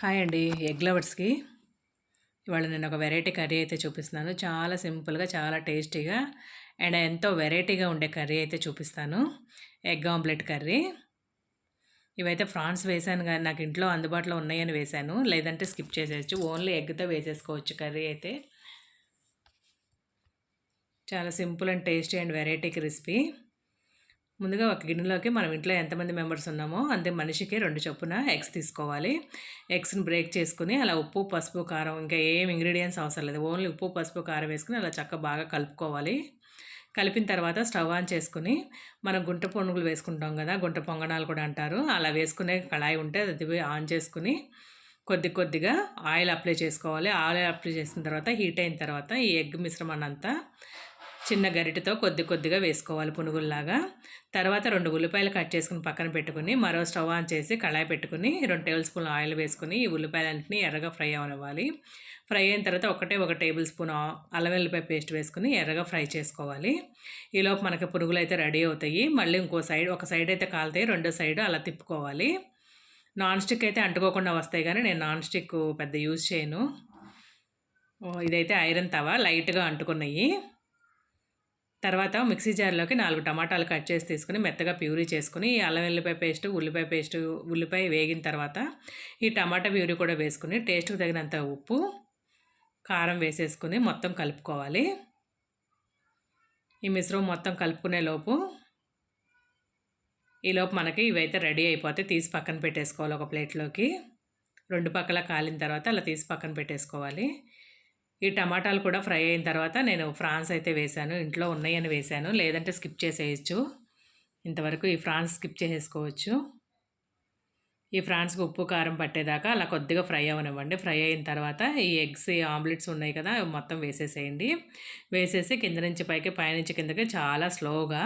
Hi అండి egg లవర్స్కి. ఇవాళ నేను ఒక వెరైటీ కర్రీ అయితే చూపిస్తున్నాను. చాలా సింపుల్గా చాలా టేస్టీగా అండ్ ఎంతో వెరైటీగా ఉండే కర్రీ అయితే చూపిస్తాను. Egg omelette curry. ఇవైతే ఫ్రాన్స్ వేసాను కానీ నాకు ఇంట్లో అందుబాటులో ఉన్నాయని వేశాను లేదంటే స్కిప్ చేసేయచ్చు. ఓన్లీ ఎగ్తో వేసేసుకోవచ్చు కర్రీ అయితే. చాలా simple and tasty and variety crispy ముందుగా ఒక గిన్నెలోకి మనం ఇంట్లో ఎంతమంది మెంబర్స్ ఉన్నామో అంతే మనిషికి రెండు చొప్పున ఎగ్స్ తీసుకోవాలి. ఎగ్స్ని బ్రేక్ చేసుకుని అలా ఉప్పు పసుపు కారం ఇంకా ఏం ఇంగ్రీడియంట్స్ అవసరం లేదు. ఓన్లీ ఉప్పు పసుపు కారం వేసుకుని అలా చక్కగా బాగా కలుపుకోవాలి. కలిపిన తర్వాత స్టవ్ ఆన్ చేసుకుని మనం గుంట పొనుగులు వేసుకుంటాం కదా గుంట పొంగనాలు కూడా అంటారు. అలా వేసుకునే కళాయి ఉంటే అది ఆన్ చేసుకుని కొద్ది కొద్దిగా ఆయిల్ అప్లై చేసుకోవాలి. ఆయిల్ అప్లై చేసిన తర్వాత హీట్ అయిన తర్వాత ఈ ఎగ్ మిశ్రమాన్ని అంతా చిన్న గరిటతో కొద్ది కొద్దిగా వేసుకోవాలి పునుగుల్లాగా. తర్వాత రెండు ఉల్లిపాయలు కట్ చేసుకుని పక్కన పెట్టుకుని మరో స్టవ్ ఆన్ చేసి కళాయి పెట్టుకుని రెండు టేబుల్ స్పూన్ ఆయిల్ వేసుకుని ఈ ఉల్లిపాయలన్నింటినీ ఎర్రగా ఫ్రై అవ్వాలి. ఫ్రై అయిన తర్వాత ఒకటే ఒక టేబుల్ స్పూన్ అల్లం వెల్లిపాయ పేస్ట్ వేసుకుని ఎర్రగా ఫ్రై చేసుకోవాలి. ఈలోపు మనకి పునుగులు అయితే రెడీ అవుతాయి. మళ్ళీ ఇంకో సైడ్ ఒక సైడ్ అయితే కాలుతాయి రెండో సైడ్ అలా తిప్పుకోవాలి. నాన్ స్టిక్ అయితే అంటుకోకుండా వస్తాయి కానీ నేను నాన్ స్టిక్ పెద్ద యూజ్ చేయను. ఇదైతే ఐరన్ తవా లైట్గా అంటుకున్నాయి. తర్వాత మిక్సీ జార్లోకి నాలుగు టమాటాలు కట్ చేసి తీసుకుని మెత్తగా ప్యూరీ చేసుకుని అల్లం వెల్లిపాయ పేస్ట్ ఉల్లిపాయ పేస్ట్ ఉల్లిపాయ వేగిన తర్వాత ఈ టమాటా ప్యూరీ కూడా వేసుకుని టేస్ట్కి తగినంత ఉప్పు కారం వేసేసుకుని మొత్తం కలుపుకోవాలి. ఈ మిశ్రమం మొత్తం కలుపుకునే లోపు ఈలోపు మనకి ఇవైతే రెడీ అయిపోతే తీసి పక్కన పెట్టేసుకోవాలి ఒక ప్లేట్లోకి. రెండు పక్కల కాలిన తర్వాత అలా తీసి పక్కన పెట్టేసుకోవాలి. ఈ టమాటాలు కూడా ఫ్రై అయిన తర్వాత నేను ఫ్రాన్స్ అయితే వేశాను. ఇంట్లో ఉన్నాయని వేశాను. లేదంటే స్కిప్ చేసేయచ్చు. ఇంతవరకు ఈ ఫ్రాన్స్ స్కిప్ చేసేసుకోవచ్చు. ఈ ఫ్రాన్స్కి ఉప్పు కారం పట్టేదాకా అలా కొద్దిగా ఫ్రై అవనివ్వండి. ఫ్రై అయిన తర్వాత ఈ ఎగ్స్ ఆమ్లెట్స్ ఉన్నాయి కదా మొత్తం వేసేసేయండి. వేసేసి కింద నుంచి పైకి పైనుంచి కిందకి చాలా స్లోగా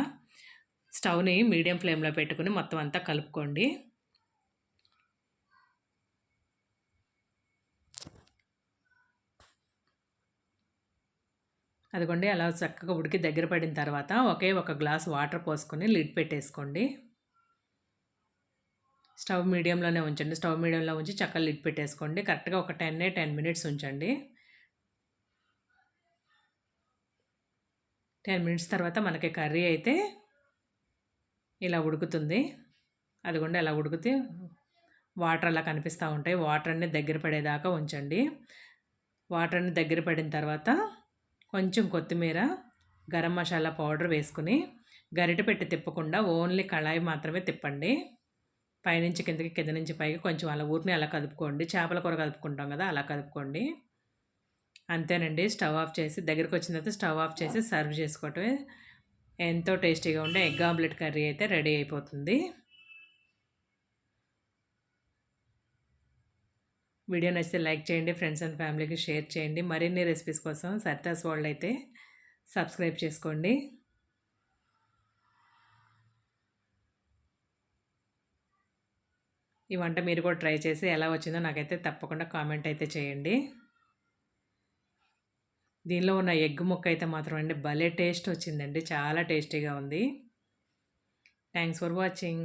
స్టవ్ని మీడియం ఫ్లేమ్లో పెట్టుకుని మొత్తం అంతా కలుపుకోండి. అదిగోండి అలా చక్కగా ఉడికి దగ్గర పడిన తర్వాత ఒకే ఒక గ్లాస్ వాటర్ పోసుకొని లిడ్ పెట్టేసుకోండి. స్టవ్ మీడియంలోనే ఉంచండి. స్టవ్ మీడియంలో ఉంచి చక్కగా లిడ్ పెట్టేసుకోండి. కరెక్ట్గా ఒక టెన్ టెన్ మినిట్స్ ఉంచండి. టెన్ మినిట్స్ తర్వాత మనకి కర్రీ అయితే ఇలా ఉడుకుతుంది. అదిగోండి అలా ఉడికితే వాటర్ అలా కనిపిస్తూ ఉంటాయి. వాటర్ అన్ని దగ్గర పడేదాకా ఉంచండి. వాటర్ దగ్గర పడిన తర్వాత కొంచెం కొత్తిమీర గరం మసాలా పౌడర్ వేసుకుని గరిట పెట్టి తిప్పకుండా ఓన్లీ కళాయి మాత్రమే తిప్పండి. పైనుంచి కిందకి కింద నుంచి పైకి కొంచెం అలా ఊరిని అలా కదుపుకోండి. చేపల కూర కదుపుకుంటాం కదా అలా కదుపుకోండి. అంతేనండి స్టవ్ ఆఫ్ చేసి దగ్గరికి వచ్చిన తర్వాత స్టవ్ ఆఫ్ చేసి సర్వ్ చేసుకోవటమే ఎంతో టేస్టీగా ఉండే ఎగ్ ఆమ్లెట్ కర్రీ అయితే రెడీ అయిపోతుంది. వీడియో నచ్చితే లైక్ చేయండి ఫ్రెండ్స్ అండ్ ఫ్యామిలీకి షేర్ చేయండి. మరిన్ని రెసిపీస్ కోసం సర్తాస్ వరల్డ్ అయితే సబ్స్క్రైబ్ చేసుకోండి. ఈ వంట మీరు కూడా ట్రై చేసి ఎలా వచ్చిందో నాకైతే తప్పకుండా కామెంట్ అయితే చేయండి. దీనిలో ఉన్న ఎగ్ ముక్క అయితే మాత్రం అండి భలే టేస్ట్ వచ్చిందండి చాలా టేస్టీగా ఉంది. Thanks for watching